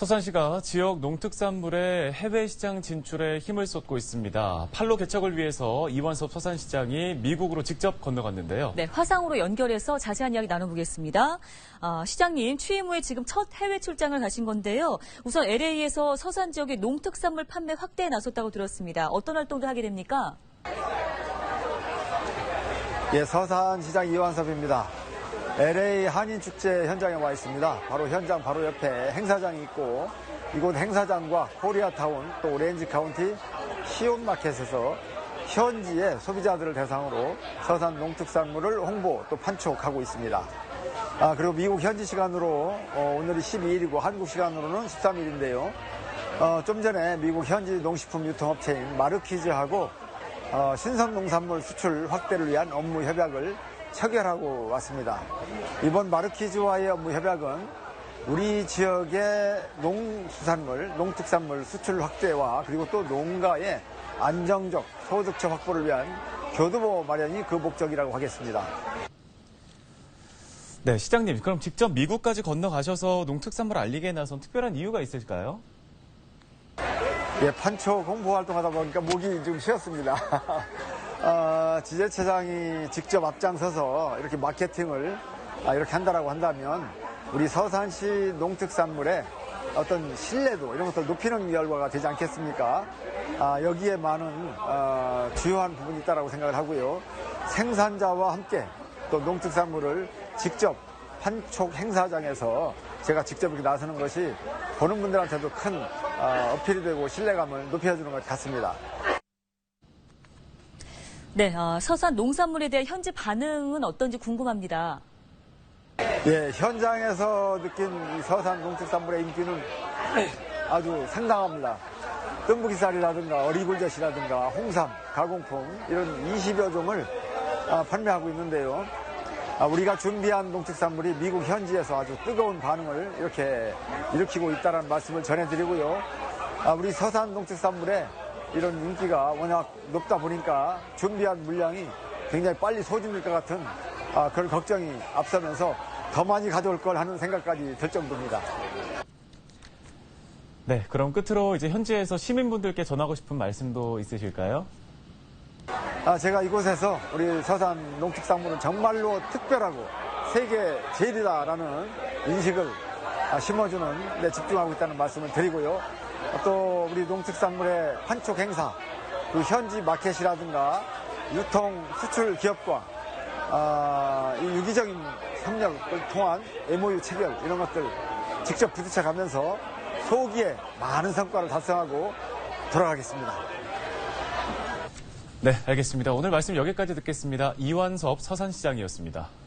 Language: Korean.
서산시가 지역 농특산물의 해외 시장 진출에 힘을 쏟고 있습니다. 판로 개척을 위해서 이완섭 서산시장이 미국으로 직접 건너갔는데요. 네, 화상으로 연결해서 자세한 이야기 나눠보겠습니다. 아, 시장님 취임 후에 지금 첫 해외 출장을 가신 건데요. 우선 LA에서 서산 지역의 농특산물 판매 확대에 나섰다고 들었습니다. 어떤 활동도 하게 됩니까? 예, 서산시장 이완섭입니다. LA 한인축제 현장에 와 있습니다. 바로 현장 바로 옆에 행사장이 있고 이곳 행사장과 코리아타운 또 오렌지 카운티 시온마켓에서 현지의 소비자들을 대상으로 서산 농특산물을 홍보 또 판촉하고 있습니다. 아, 그리고 미국 현지 시간으로 어, 오늘이 12일이고 한국 시간으로는 13일인데요. 어, 좀 전에 미국 현지 농식품 유통업체인 마르키즈하고 어, 신선 농산물 수출 확대를 위한 업무 협약을 체결하고 왔습니다. 이번 마르키즈와의 업무 협약은 우리 지역의 농수산물, 농특산물 수출 확대와 그리고 또 농가의 안정적 소득처 확보를 위한 교두보 마련이 그 목적이라고 하겠습니다. 네, 시장님, 그럼 직접 미국까지 건너가셔서 농특산물 알리기에 나선 특별한 이유가 있을까요? 예, 판촉 홍보 활동하다 보니까 목이 좀 쉬었습니다. 어, 지자체장이 직접 앞장서서 이렇게 마케팅을 아, 이렇게 한다라고 한다면 우리 서산시 농특산물의 어떤 신뢰도 이런 것들 높이는 결과가 되지 않겠습니까? 아, 여기에 많은 어, 주요한 부분이 있다라고 생각을 하고요. 생산자와 함께 또 농특산물을 직접 판촉 행사장에서 제가 직접 이렇게 나서는 것이 보는 분들한테도 큰 어, 어필이 되고 신뢰감을 높여주는 것 같습니다. 네, 아, 서산 농산물에 대한 현지 반응은 어떤지 궁금합니다. 예, 현장에서 느낀 이 서산 농특산물의 인기는 아주 상당합니다. 뜸부기살이라든가 어리굴젓이라든가 홍삼, 가공품 이런 20여 종을 아, 판매하고 있는데요. 아, 우리가 준비한 농특산물이 미국 현지에서 아주 뜨거운 반응을 이렇게 일으키고 있다는 말씀을 전해드리고요. 아, 우리 서산 농특산물의 이런 인기가 워낙 높다 보니까 준비한 물량이 굉장히 빨리 소진될 것 같은 아, 그런 걱정이 앞서면서 더 많이 가져올 걸 하는 생각까지 들 정도입니다. 네, 그럼 끝으로 이제 현지에서 시민분들께 전하고 싶은 말씀도 있으실까요? 아, 제가 이곳에서 우리 서산 농특산물은 정말로 특별하고 세계 제일이다라는 인식을 아, 심어주는 데 집중하고 있다는 말씀을 드리고요. 또 우리 농특산물의 판촉 행사, 그 현지 마켓이라든가 유통 수출 기업과 아, 이 유기적인 협력을 통한 MOU 체결 이런 것들 직접 부딪혀 가면서 소기에 많은 성과를 달성하고 돌아가겠습니다. 네, 알겠습니다. 오늘 말씀 여기까지 듣겠습니다. 이완섭 서산시장이었습니다.